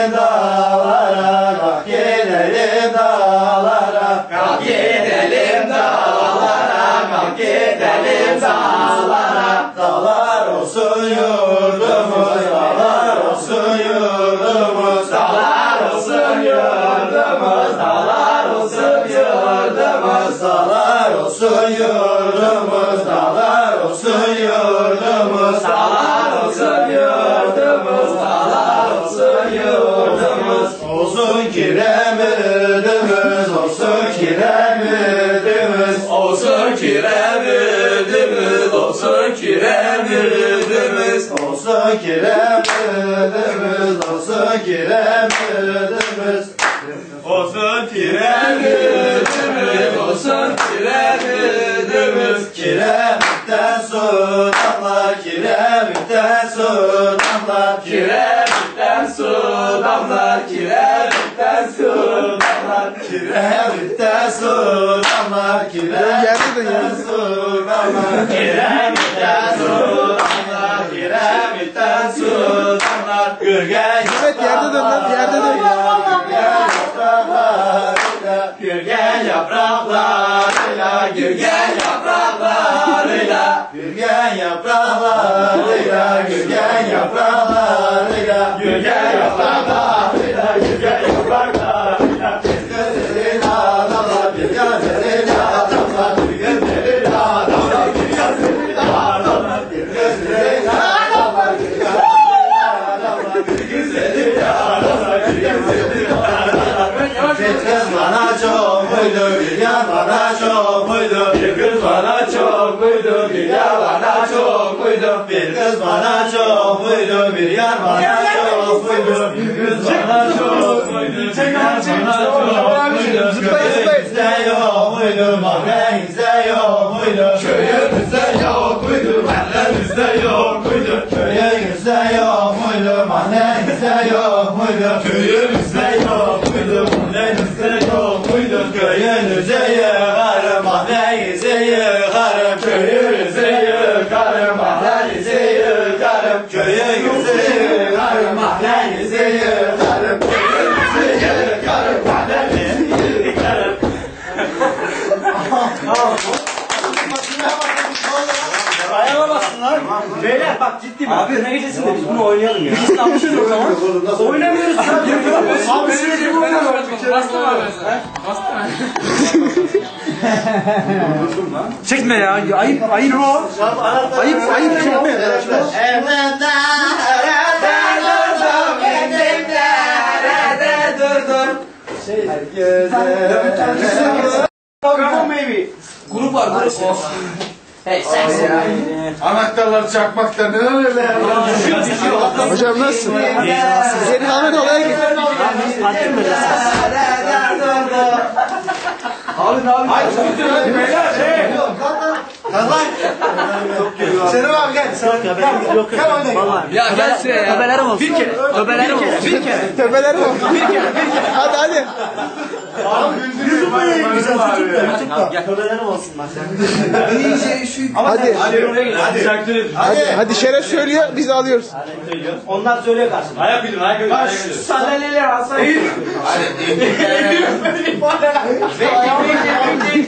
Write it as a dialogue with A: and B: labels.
A: Dağlara kalk gidelim dağlara. Kalk gidelim dağlara kalk gidelim dağlara. Dağlar olsun yurdumuz dağlar olsun yurdumuz. Dağlar olsun yurdumuz dağlar olsun yurdumuz. Dağlar olsun yurdumuz kiremidimiz olsun kiremidimiz olsun kiremidimiz olsun kiremidimiz kiremitten sudanlar kiremitten sudanlar kiremitten sudanlar kiremitten sudanlar kiremitten sudanlar kiremitten sudanlar kiremitten sudanlar damlar kiremitten su damlar Gürgen
B: Evet, yerde dön lan, yerde dön.
A: Gürgen yapraklarıyla Gürgen yapraklarıyla Gürgen yapraklarıyla Gürgen yapraklarıyla Gürgen yapraklarıyla muydu, bir yar bana çok muydu? Bir kız bana çok muydu, bir yar bana çok muydu? Bir kız bana çok muydu, bir yar bana çok muydu? Bir kız bana çok muydu, bir yar bana çok muydu? Köyümüzde yok muydu, mahallemizde yok muydu? Köyümüzde yok muydu, mahallemizde yok muydu? Köyümüzde yok muydu, mahallemizde yok muydu? Köyümüzde yok yıkarım. Köyünüze yıkarım, mahallenize yıkarım. Köyünüze yıkarım, mahallenize yıkarım. Köyünüze yıkarım, mahallenize yıkarım.
C: Ayağıma baksınlar. Beyler bak ciddi mi? Abi ne gecesinde biz bunu oynayalım ya. Biz ne yapmışız o zaman? Oynamıyoruz abi. Abi şöyle bir Bastım abi. Bastım abi. Çekme ya. Ayıp, ayıp o. Ayıp, ayıp çekme.
A: Evde Herkese.
C: Grup var burası. Hey sen
D: Anahtarlar çakmakta ne öyle ya?
B: Hocam nasılsın? Senin Ahmet olaya git.
C: Abi abi. Hayır beyler Kazan.
A: Senem abi gel. Sen, yok ya ben yok. Gel oyna. Vallahi.
C: Ya gel şuraya ya. Tebelerim olsun. Bir kere. Tebelerim olsun. Bir kere.
B: Tebelerim olsun. Bir kere. Bir kere. Hadi hadi.
C: Abi YouTube'a yayınlayacağız. YouTube'da. Tebelerim olsun bak.
B: DJ
C: şu. Hadi. Hadi. Hadi.
B: Hadi. Hadi şeref söylüyor. Biz alıyoruz.
C: Onlar söylüyor karşımda. Ayak uydurun. Ayak uydurun. Ayak uydurun. Sandalyeler alsana. Hadi. Bekle. Bekle.
A: Bekle.